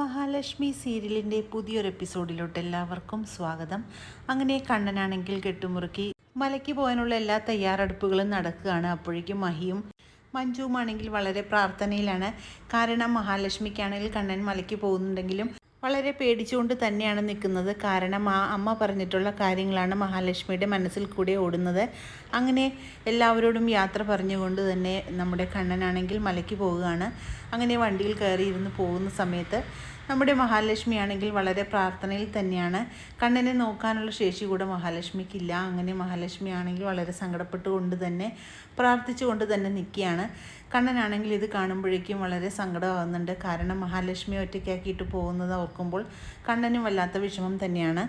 മഹാലക്ഷ്മി സീരിയലിന്റെ പുതിയൊരു എപ്പിസോഡിലോട്ട് എല്ലാവർക്കും സ്വാഗതം. അങ്ങനെ കണ്ണനാണെങ്കിൽ കെട്ടുമുറുക്കി മലയ്ക്ക് പോകാനുള്ള എല്ലാ തയ്യാറെടുപ്പുകളും നടക്കുകയാണ് അപ്പോഴേക്കും മഹിയും മഞ്ജുവുമാണെങ്കിൽ വളരെ പ്രാർത്ഥനയിലാണ്. കാരണം മഹാലക്ഷ്മിക്കാണെങ്കിൽ കണ്ണൻ മലയ്ക്ക് പോകുന്നുണ്ടെങ്കിലും വളരെ പേടിച്ചുകൊണ്ട് തന്നെയാണ് നിൽക്കുന്നത്. കാരണം ആ അമ്മ പറഞ്ഞിട്ടുള്ള കാര്യങ്ങളാണ് മഹാലക്ഷ്മിയുടെ മനസ്സിൽ കൂടെ ഓടുന്നത്. അങ്ങനെ എല്ലാവരോടും യാത്ര പറഞ്ഞുകൊണ്ട് തന്നെ നമ്മുടെ കണ്ണനാണെങ്കിൽ മലയ്ക്ക് പോവുകയാണ്. അങ്ങനെ വണ്ടിയിൽ കയറിയിരുന്ന് പോകുന്ന സമയത്ത് നമ്മുടെ മഹാലക്ഷ്മി ആണെങ്കിൽ വളരെ പ്രാർത്ഥനയിൽ തന്നെയാണ്. കണ്ണിനെ നോക്കാനുള്ള ശേഷി കൂടെ മഹാലക്ഷ്മിക്കില്ല. അങ്ങനെ മഹാലക്ഷ്മി ആണെങ്കിൽ വളരെ സങ്കടപ്പെട്ടുകൊണ്ട് തന്നെ പ്രാർത്ഥിച്ചുകൊണ്ട് തന്നെ നിൽക്കുകയാണ്. കണ്ണനാണെങ്കിൽ ഇത് കാണുമ്പോഴേക്കും വളരെ സങ്കടമാകുന്നുണ്ട്. കാരണം മഹാലക്ഷ്മി ഒറ്റയ്ക്കാക്കിയിട്ട് പോകുന്നത് ഓർക്കുമ്പോൾ കണ്ണനും വല്ലാത്ത വിഷമം തന്നെയാണ്.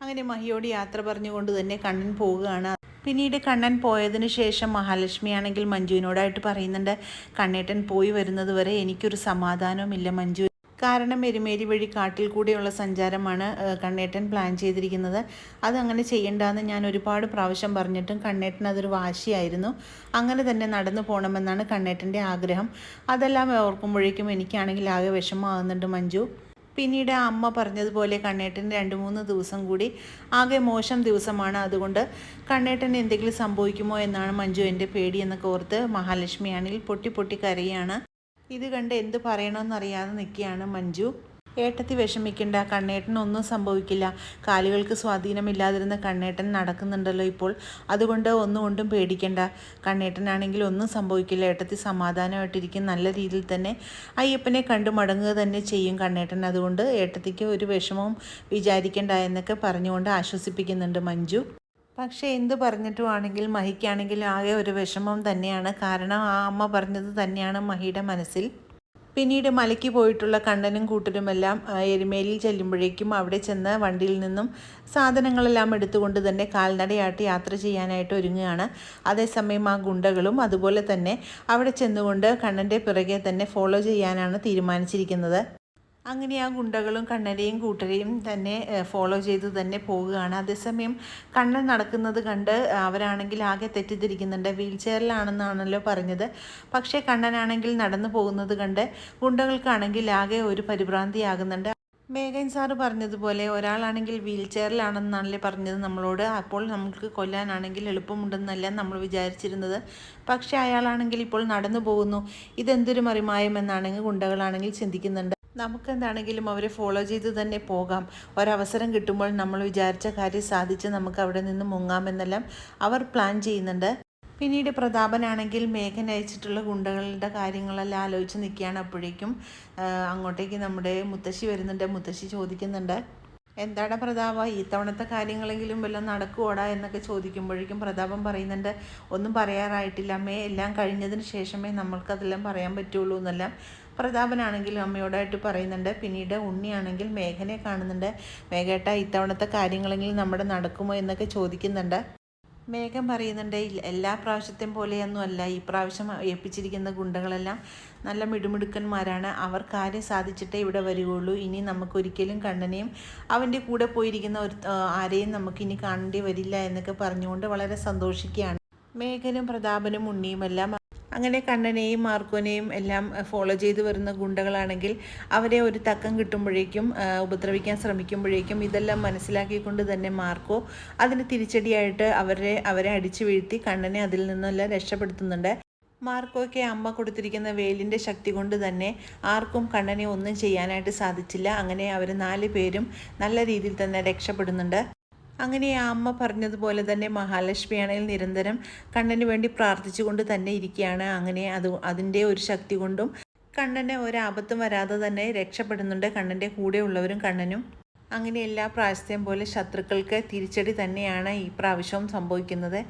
അങ്ങനെ മഹിയോട് യാത്ര പറഞ്ഞുകൊണ്ട് തന്നെ കണ്ണൻ പോവുകയാണ്. പിന്നീട് കണ്ണൻ പോയതിനു ശേഷം മഹാലക്ഷ്മി ആണെങ്കിൽ മഞ്ജുവിനോടായിട്ട് പറയുന്നുണ്ട് കണ്ണേട്ടൻ പോയി വരുന്നത് വരെ എനിക്കൊരു സമാധാനവുമില്ല മഞ്ജു. കാരണം എരുമേലി വഴി കാട്ടിൽ കൂടെയുള്ള സഞ്ചാരമാണ് കണ്ണേട്ടൻ പ്ലാൻ ചെയ്തിരിക്കുന്നത്. അതങ്ങനെ ചെയ്യണ്ടെന്ന് ഞാൻ ഒരുപാട് പ്രാവശ്യം പറഞ്ഞിട്ടും കണ്ണേട്ടൻ അതൊരു വാശിയായിരുന്നു. അങ്ങനെ തന്നെ നടന്നു പോകണമെന്നാണ് കണ്ണേട്ടന്റെ ആഗ്രഹം. അതെല്ലാം ഓർക്കുമ്പോഴേക്കും എനിക്കാണെങ്കിൽ ആകെ വിഷമമാകുന്നുണ്ട് മഞ്ജു. പിന്നീട് അമ്മ പറഞ്ഞതുപോലെ കണ്ണേട്ടൻ രണ്ട് മൂന്ന് ദിവസം കൂടി ആകെ മോശം ദിവസമാണ്. അതുകൊണ്ട് കണ്ണേട്ടൻ എന്തെങ്കിലും സംഭവിക്കുമോ എന്നാണ് മഞ്ജു എന്റെ പേടി എന്നൊക്കെ ഓർത്ത് മഹാലക്ഷ്മിയാണെങ്കിൽ പൊട്ടി പൊട്ടി കരയാണ്. ഇത് കണ്ട് എന്ത് പറയണമെന്നറിയാതെ നിൽക്കുകയാണ് മഞ്ജു. ഏട്ടത്തി വിഷമിക്കണ്ട കണ്ണേട്ടനൊന്നും സംഭവിക്കില്ല. കാലുകൾക്ക് സ്വാധീനമില്ലാതിരുന്ന കണ്ണേട്ടൻ നടക്കുന്നുണ്ടല്ലോ ഇപ്പോൾ. അതുകൊണ്ട് ഒന്നും കൊണ്ടും പേടിക്കണ്ട. കണ്ണേട്ടനാണെങ്കിൽ ഒന്നും സംഭവിക്കില്ല. ഏട്ടത്തി സമാധാനമായിട്ടിരിക്കും. നല്ല രീതിയിൽ തന്നെ അയ്യപ്പനെ കണ്ടു മടങ്ങുക തന്നെ ചെയ്യും കണ്ണേട്ടൻ. അതുകൊണ്ട് ഏട്ടത്തിക്ക് ഒരു വിഷമവും വിചാരിക്കണ്ട എന്നൊക്കെ പറഞ്ഞുകൊണ്ട് ആശ്വസിപ്പിക്കുന്നുണ്ട് മഞ്ജു. പക്ഷേ എന്ത് പറഞ്ഞിട്ടുമാണെങ്കിൽ മഹിക്കാണെങ്കിൽ ആകെ ഒരു വിഷമം തന്നെയാണ്. കാരണം ആ അമ്മ പറഞ്ഞത് തന്നെയാണ് മഹിയുടെ മനസ്സിൽ. പിന്നീട് മലയ്ക്ക് പോയിട്ടുള്ള കണ്ണനും കൂട്ടരുമെല്ലാം എരുമേലിൽ ചെല്ലുമ്പോഴേക്കും അവിടെ ചെന്ന് വണ്ടിയിൽ നിന്നും സാധനങ്ങളെല്ലാം എടുത്തുകൊണ്ട് തന്നെ കാൽനടയായിട്ട് യാത്ര ചെയ്യാനായിട്ട് ഒരുങ്ങുകയാണ്. അതേസമയം ആ ഗുണ്ടകളും അതുപോലെ തന്നെ അവിടെ ചെന്നുകൊണ്ട് കണ്ണന്റെ പിറകെ തന്നെ ഫോളോ ചെയ്യാനാണ് തീരുമാനിച്ചിരിക്കുന്നത്. അങ്ങനെ ആ ഗുണ്ടകളും കണ്ണനെയും കൂട്ടരെയും തന്നെ ഫോളോ ചെയ്ത് തന്നെ പോവുകയാണ്. അതേസമയം കണ്ണൻ നടക്കുന്നത് കണ്ട് അവരാണെങ്കിൽ ആകെ തെറ്റിദ്ധരിക്കുന്നുണ്ട്. വീൽ ചെയറിലാണെന്നാണല്ലോ പറഞ്ഞത്. പക്ഷേ കണ്ണനാണെങ്കിൽ നടന്നു പോകുന്നത് കണ്ട് ഗുണ്ടകൾക്കാണെങ്കിൽ ആകെ ഒരു പരിഭ്രാന്തിയാകുന്നുണ്ട്. മേഘൻ സാറ് പറഞ്ഞതുപോലെ ഒരാളാണെങ്കിൽ വീൽ ചെയറിലാണെന്നാണല്ലേ പറഞ്ഞത് നമ്മളോട്. അപ്പോൾ നമുക്ക് കൊല്ലാനാണെങ്കിൽ എളുപ്പമുണ്ടെന്നല്ല നമ്മൾ വിചാരിച്ചിരുന്നത്. പക്ഷേ അയാളാണെങ്കിൽ ഇപ്പോൾ നടന്നു പോകുന്നു. ഇതെന്തൊരു മറിമായമെന്നാണെങ്കിൽ ഗുണ്ടകളാണെങ്കിൽ ചിന്തിക്കുന്നുണ്ട്. നമുക്കെന്താണെങ്കിലും അവരെ ഫോളോ ചെയ്ത് തന്നെ പോകാം. ഒരവസരം കിട്ടുമ്പോൾ നമ്മൾ വിചാരിച്ച കാര്യം സാധിച്ച് നമുക്ക് അവിടെ നിന്ന് മുങ്ങാമെന്നെല്ലാം അവർ പ്ലാൻ ചെയ്യുന്നുണ്ട്. പിന്നീട് പ്രതാപനാണെങ്കിൽ മേഘൻ അയച്ചിട്ടുള്ള ഗുണ്ടകളുടെ കാര്യങ്ങളെല്ലാം ആലോചിച്ച് നിൽക്കുകയാണ് അപ്പോഴേക്കും അങ്ങോട്ടേക്ക് നമ്മുടെ മുത്തശ്ശി വരുന്നുണ്ട്. മുത്തശ്ശി ചോദിക്കുന്നുണ്ട് എന്താണ് പ്രതാപ ഈ തവണത്തെ കാര്യങ്ങളെങ്കിലും വല്ലതും നടക്കുവോടാ? എന്നൊക്കെ ചോദിക്കുമ്പോഴേക്കും പ്രതാപം പറയുന്നുണ്ട് ഒന്നും പറയാറായിട്ടില്ല അമ്മേ. എല്ലാം കഴിഞ്ഞതിന് ശേഷമേ നമ്മൾക്കതെല്ലാം പറയാൻ പറ്റുള്ളൂ എന്നെല്ലാം പ്രതാപനാണെങ്കിൽ അമ്മയോടായിട്ട് പറയുന്നുണ്ട്. പിന്നീട് ഉണ്ണിയാണെങ്കിൽ മേഘനെ കാണുന്നുണ്ട്. മേഘേട്ട ഇത്തവണത്തെ കാര്യങ്ങളെങ്കിലും നമ്മുടെ നടക്കുമോ എന്നൊക്കെ ചോദിക്കുന്നുണ്ട്. മേഘം പറയുന്നുണ്ട് എല്ലാ പ്രാവശ്യത്തെയും പോലെയൊന്നും അല്ല. ഈ പ്രാവശ്യം ഏൽപ്പിച്ചിരിക്കുന്ന ഗുണ്ടകളെല്ലാം നല്ല മിടുമിടുക്കന്മാരാണ്. അവർ കാര്യം സാധിച്ചിട്ടേ ഇവിടെ വരികയുള്ളൂ. ഇനി നമുക്കൊരിക്കലും കണ്ണനെയും അവന്റെ കൂടെ പോയിരിക്കുന്ന ഒരു ആരെയും നമുക്കിനി കാണേണ്ടി വരില്ല എന്നൊക്കെ പറഞ്ഞുകൊണ്ട് വളരെ സന്തോഷിക്കുകയാണ്. മേഘനും പ്രതാപനും ഉണ്ണിയുമെല്ലാം അങ്ങനെ കണ്ണനെയും മാർക്കോനെയും എല്ലാം ഫോളോ ചെയ്ത് വരുന്ന ഗുണ്ടകളാണെങ്കിൽ അവരെ ഒരു തക്കം കിട്ടുമ്പോഴേക്കും ഉപദ്രവിക്കാൻ ശ്രമിക്കുമ്പോഴേക്കും ഇതെല്ലാം മനസ്സിലാക്കിക്കൊണ്ട് തന്നെ മാർക്കോ അതിന് തിരിച്ചടിയായിട്ട് അവരെ അവരെ അടിച്ചു വീഴ്ത്തി കണ്ണനെ അതിൽ നിന്നെല്ലാം രക്ഷപ്പെടുത്തുന്നുണ്ട്. മാർക്കോയ്ക്ക് അമ്മ കൊടുത്തിരിക്കുന്ന വേലിന്റെ ശക്തി കൊണ്ട് തന്നെ ആർക്കും കണ്ണനെ ഒന്നും ചെയ്യാനായിട്ട് സാധിച്ചില്ല. അങ്ങനെ അവർ നാല് പേരും നല്ല രീതിയിൽ തന്നെ രക്ഷപ്പെടുന്നുണ്ട്. അങ്ങനെ ആ അമ്മ പറഞ്ഞതുപോലെ തന്നെ മഹാലക്ഷ്മിയാണെങ്കിൽ നിരന്തരം കണ്ണന് വേണ്ടി പ്രാർത്ഥിച്ചുകൊണ്ട് തന്നെ ഇരിക്കുകയാണ്. അങ്ങനെ അത് അതിന്റെ ഒരു ശക്തി കൊണ്ടും കണ്ണനെ ഒരാപത്തും വരാതെ തന്നെ രക്ഷപ്പെടുന്നുണ്ട്. കണ്ണന്റെ കൂടെയുള്ളവരും കണ്ണനും. അങ്ങനെ എല്ലാ പ്രാവശ്യത്തെയും പോലെ ശത്രുക്കൾക്ക് തിരിച്ചടി തന്നെയാണ് ഈ പ്രാവശ്യവും സംഭവിക്കുന്നത്.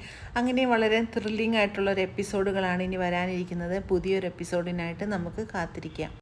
അങ്ങനെ വളരെ ത്രില്ലിംഗ് ആയിട്ടുള്ള ഒരു എപ്പിസോഡുകളാണ് ഇനി വരാനിരിക്കുന്നത്. പുതിയൊരു എപ്പിസോഡിനായിട്ട് നമുക്ക് കാത്തിരിക്കാം.